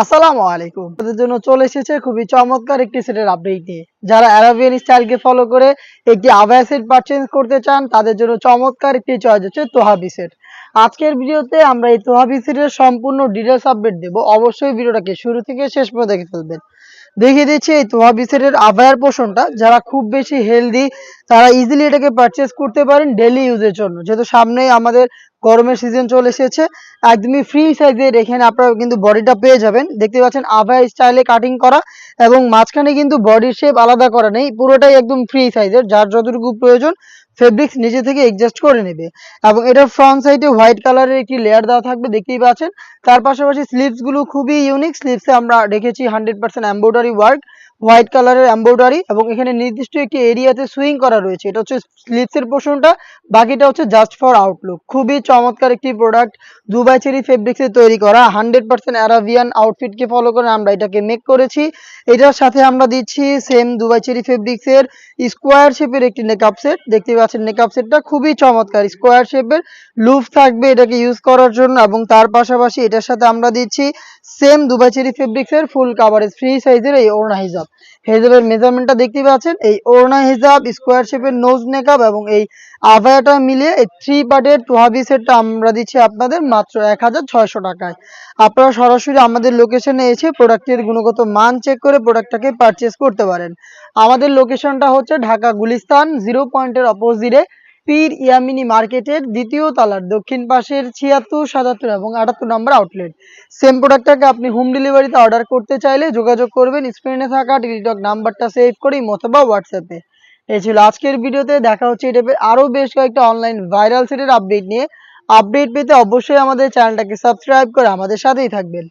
আসসালামু আলাইকুম। আপনাদের জন্য চলে এসেছে খুবই চমৎকার একটি সেটের আপডেট নিয়ে। যারা অ্যারাবিয়ান স্টাইলকে ফলো করে একটি আভায়া সেট পারচেঞ্জ করতে চান, তাদের জন্য চমৎকার একটি চয়েস হচ্ছে তোহাবি সেট আজকের ভিডিওতে আমরা এই তোহাবি সেটের সম্পূর্ণ ডিটেলস আপডেট দেব। অবশ্যই ভিডিওটাকে শুরু থেকে শেষ পর্যন্ত দেখে ফেলবেন। দেখিয়ে দিচ্ছি এই তোহাবি সেটের আভায়ার পোষণটা। যারা খুব বেশি হেলদি তারা ইজিলি এটাকে পারচেস করতে পারেন ডেলি ইউজের জন্য। যেহেতু সামনেই আমাদের গরমের সিজন চলে এসেছে, একদমই ফ্রি সাইজের এখানে আপনারা কিন্তু বডিটা পেয়ে যাবেন। দেখতে পাচ্ছেন আভায়া স্টাইলে কাটিং করা এবং মাঝখানে কিন্তু বডির শেপ আলাদা করা নেই, পুরোটাই একদম ফ্রি সাইজের যার যতটুকু প্রয়োজন ফেব্রিক্স নিজে থেকে এডজাস্ট করে নেবে। এবং এটার ফ্রন্ট সাইডে হোয়াইট কালারের একটি লেয়ার দেওয়া থাকবে, দেখতেই পাচ্ছেন। তার পাশাপাশি স্লিভসগুলো খুবই ইউনিক স্লিভসে আমরা রেখেছি hundred percent embroidery work white কালারের এম্ব্রয়ডারি এবং এখানে নির্দিষ্ট একটি এরিয়াতে সুইং করা রয়েছে। এটা হচ্ছে স্লিভসের পোর্শনটা বাকিটা হচ্ছে জাস্ট ফর আউটলুক খুবই চমৎকার একটি প্রোডাক্ট দুবাই চেরি ফেব্রিক্সে তৈরি করা। হান্ড্রেড পার্সেন্ট অ্যারাবিয়ান আউটফিটকে ফলো করে আমরা এটাকে মেক করেছি। এটার সাথে আমরা দিচ্ছি সেম দুবাই চেরি ফেব্রিক্সের স্কোয়ার শেপের একটি নেকআপ সেট দেখতে পাচ্ছেন নেকআপ সেটটা খুবই চমৎকার। স্কোয়ার শেপের লুফ থাকবে এটাকে ইউজ করার জন্য এবং তার পাশাপাশি এটার সাথে আমরা দিচ্ছি সেম দুবাই চেরি ফেব্রিক্সের ফুল কাভারেজ ফ্রি সাইজের এই ওড়না হিজাব। হেজাবের মেজারমেন্টটা দেখতে পাচ্ছেন। এই ওড়না হিজাব স্কোয়ার শেপের নোজ মেকআপ এবং এই আভায়াটা মিলিয়ে এই থ্রি পার্টের হাবি সেটটা আমরা দিচ্ছি আপনাদের মাত্র এক হাজার ছয়শো টাকায়। আপনারা সরাসরি আমাদের লোকেশনে এসে প্রোডাক্টের গুণগত মান চেক করে প্রোডাক্টটাকে পারচেস করতে পারেন। আমাদের লোকেশনটা হচ্ছে ঢাকা গুলিস্তান জিরো পয়েন্টের অপোজিটে পীর ইয়ামিনী মার্কেটের দ্বিতীয় তলার দক্ষিণ পাশের ছিয়াত্তর, সাতাত্তর এবং আটাত্তর নম্বর আউটলেট। সেম প্রোডাক্টটাকে আপনি হোম ডেলিভারিতে অর্ডার করতে চাইলে যোগাযোগ করবেন স্ক্রিনে থাকা টিকটক নাম্বারটা সেভ করে অথবা হোয়াটসঅ্যাপে এই ছিল আজকের ভিডিওতে, দেখা হচ্ছে টাইপের আরও বেশ কয়েকটা অনলাইন ভাইরাল সেটের আপডেট নিয়ে। আপডেট পেতে অবশ্যই আমাদের চ্যানেলটাকে সাবস্ক্রাইব করে আমাদের সাথেই থাকবেন।